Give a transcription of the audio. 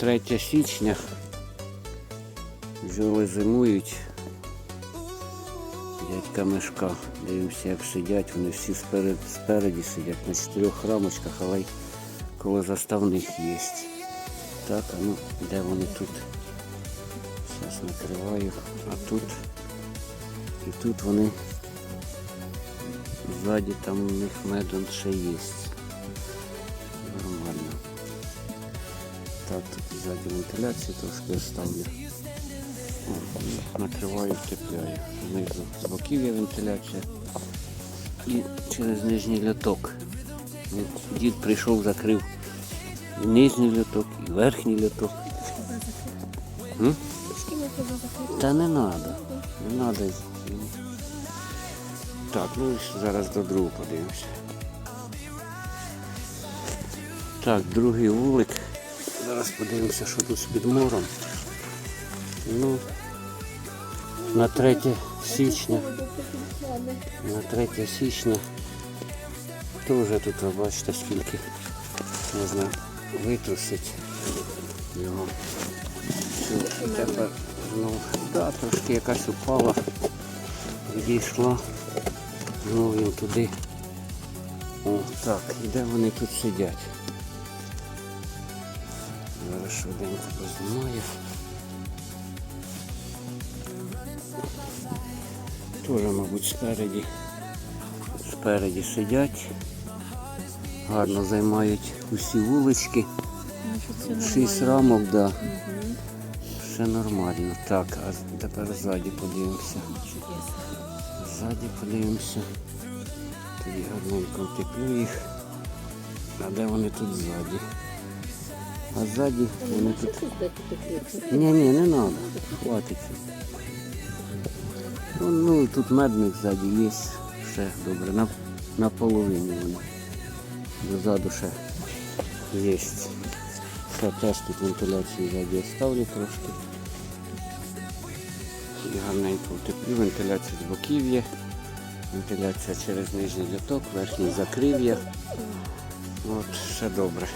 3 січня. Бджоли зимують. Дядька Мишка. Дивимося, як сидять. Вони всі сперед, спереді сидять на чотирьох рамочках, але й коло заставних є. Так, а ну, де вони тут? Зараз накриваю. А тут. І тут вони ззаді там у них медон ще є. Так, ззаді вентиляцію трошки оставлю. Накриваю, втепляю. Знизу з боків є вентиляція. І через нижній льоток. Дід прийшов, закрив і нижній льоток, і верхній льоток. Та не треба. Не треба. Так, ну зараз до другого подивимося. Так, другий вулик. Зараз подивимося, що тут з підмором. Ну, на 3 січня. На 3 січня. То вже тут, ви бачите, скільки можна витрусити його. Тепер, ну, да, трошки якась упала, відійшла. Ну він туди. О, так, і де вони тут сидять? Швиденько познімаю. Тоже, мабуть, спереді. Спереді сидять. Гарно займають усі вулички. Шість рамок, так. Да. Все нормально. Так, а тепер ззаді подивимося. Ззаді подивимося. Тоді гарненько втеплю їх. А де вони тут ззаді? А ззаді вони тут. Ні, ні, не треба. Хватить. Ну, ну тут медник ззаді є. Все добре. На, на половині вони. Дозаду ще є. Ще теж тут вентиляцію ззаді оставлю трошки. І гарненько втеплю, вентиляція з боків є. Вентиляція через нижній літок, верхній закрив є. От, все добре.